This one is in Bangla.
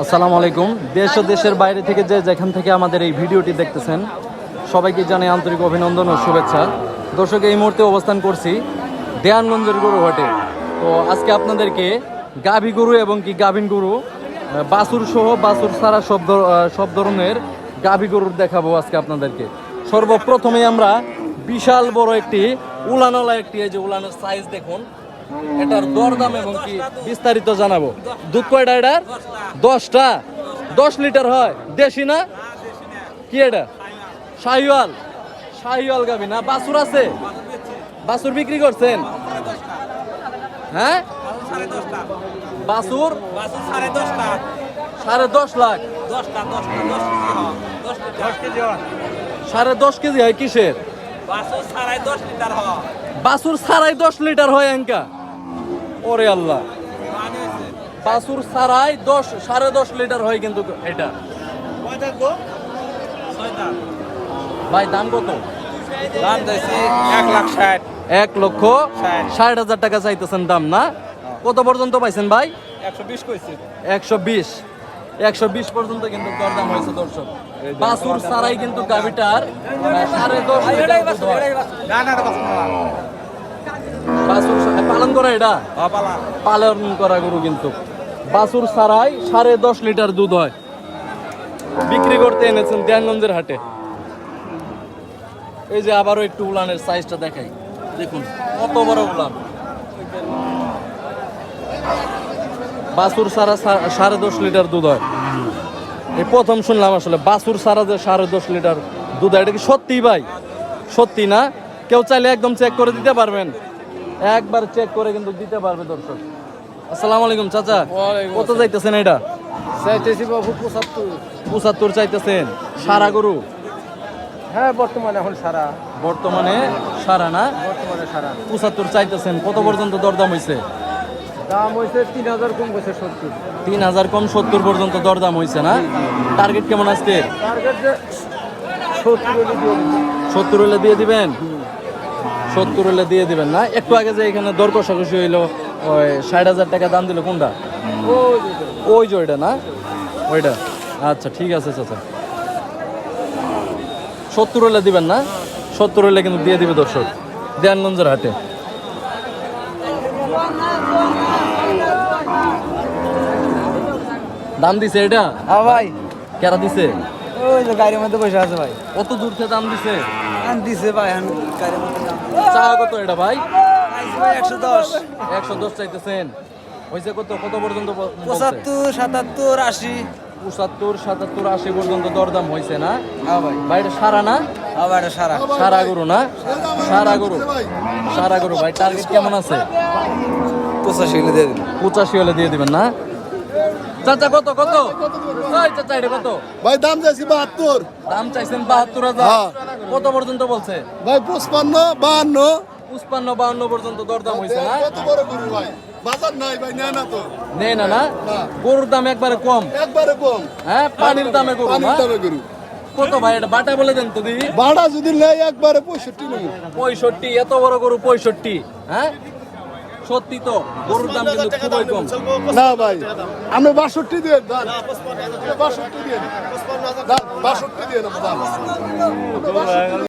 আসসালামু আলাইকুম। দেশ ও দেশের বাইরে থেকে যে যেখান থেকে আমাদের এই ভিডিওটি দেখতেছেন, সবাইকে জানাই আন্তরিক অভিনন্দন ও শুভেচ্ছা। দর্শক, এই মুহূর্তে অবস্থান করছি দেয়ানগঞ্জের গরু হাটে তো আজকে আপনাদেরকে গাভী গরু এবং কি গাভিন গরু বাছুর সহ, বাছুর ছাড়া সব সব ধরনের গাভী গরুর দেখাবো আজকে আপনাদেরকে। সর্বপ্রথমে আমরা বিশাল বড় একটি উলানওয়ালা একটি, এই যে উলানের সাইজ দেখুন এটার দরদাম এবং কি বিস্তারিত জানাব। দুধ কয়টা এটার? দশটা। দশ লিটার হয়। দেশি না? কি এটা? শাহিওয়াল। শাহিওয়াল গাবি না? বাছুর আছে? বাছুর বিক্রি করছেন? হ্যাঁ? বাছুর? সাড়ে দশ লাখ। সাড়ে দশ কেজি হয় কিসের? বাসো সাড়ে দশ লিটার হয়। বাছুর সাড়াই দশ লিটার হয় এঙ্কা ওরে আল্লাহ। বাছুর সাড়াই দশ সাড়ে দশ লিটার হয় কিন্তু এটা। ভাই দাম কত? দাম দিয়েছি এক লাখ ষাট। এক লক্ষ ষাট। হাজার টাকা চাইতেছেন দাম না? কত পর্যন্ত পাইছেন ভাই? একশো বিশ কইছি। একশো বিশ। একশো বিশ পর্যন্ত কিন্তু দরদাম হয়েছে দর্শক। বাছুর সারাই কিন্তু গাভিটার সাড়ে দশ পালন করা এটা? পালন। করা গরু কিন্তু। বাছুর সারাই সাড়ে দশ লিটার দুধ হয়। বিক্রি করতে এনেছেন ধ্যানগঞ্জের হাটে। এই যে আবারও একটু উলানের সাইজটা দেখাই। দেখুন কত বড় উলান। বাছুর সারা সাড়ে দশ লিটার দুধ হয়। এই প্রথম শুনলাম আসলে বাছুর সারা যে সাড়ে দশ লিটার দুধ হয় এটা কি সত্যি ভাই? সত্যি না? কেউ চাইলে একদম চেক করে দিতে পারবেন। একবার চেক করে কিন্তু দিতে পারবে দর্শক। আসসালামু আলাইকুম চাচা। কত চাইতেছেন এটা? চাইতেছি বাবু পঁচাত্তর। পঁচাত্তর চাইতেছেন। সারা গরু? হ্যাঁ বর্তমানে এখন সারা। বর্তমানে সারা না? বর্তমানে সারা। পঁচাত্তর চাইতেছেন। কত পর্যন্ত দরদাম হইছে? দাম হয়েছে তিন হাজার কম সত্তর। তিন হাজার কম সত্তর পর্যন্ত দরদাম হইছে না? টার্গেট কেমন আজকে? টার্গেট সত্তর হলে দিয়ে সত্তর হলে দিয়ে দিবেন? সত্তর হলে দিয়ে দিবেন না? একটু আগে যে এখানে দর কষাকষি হইল ওই ষাট হাজার টাকা দাম দিল কোনটা? ওই যে ওইটা। না? ওইটা। আচ্ছা ঠিক আছে চাচা সত্তর হলে দিবেন না? সত্তর হলে কিন্তু দিয়ে দিবে দর্শক। দেয়ানগঞ্জের হাটে। দাম দিছে এটা? হ্যাঁ ভাই। কেরা দিছে? ওই যে গাড়ির মধ্যে বসে আছে ভাই। কত দূর থেকে দাম দিছে? দিছে ভাই আন গাড়ির মধ্যে। কত এটা ভাই। একশো দশ। একশো দশ চাইতেছেন। হয়েছে কত? কত পর্যন্ত? পঁচাত্তর সাতাত্তর আশি। পঁচাত্তর সাতাত্তর আশি পর্যন্ত দরদাম হয়েছে না? হ্যাঁ ভাই। বাইরে সারা না? আবার এটা সারা। সারা গরু না? সারা গরু। সারা গরু ভাই টার্গেট কেমন আছে? পঁচাশি হলে দিয়ে দিন। পঁচাশি হলে দিয়ে দিবেন না? চাচা কত কত? ওই চাচা এটা কত? ভাই দাম চাইছি বাহাত্তর। দাম চাইছেন বাহাত্তর হাজার। হ্যাঁ। কত পর্যন্ত বলছে? ভাই পঁচপান্ন বাহান্ন। পুষ্পান্ন বাউন্ন পর্যন্ত দরদাম হয়েছে না? কত বড় গরু ভাই? বাজার নাই ভাই নেয় না তো। নেই না না? না। গরুর দাম একবারে কম। একবারে কম। হ্যাঁ পানির দামে গরু পানির দামে গরু। কত ভাই এটা বাটা বলে দেন তো দিদি ভাড়া যদি নেয় একবারে পঁয়ষট্টি নেব। পঁয়ষট্টি এত বড় গরু পঁয়ষট্টি হ্যাঁ? সত্যি তো গরুর দাম কিন্তু খুবই কম। না ভাই আমি বাষট্টি দিয়ে দাম বাষট্টি দিয়ে। বাষট্টি দিয়ে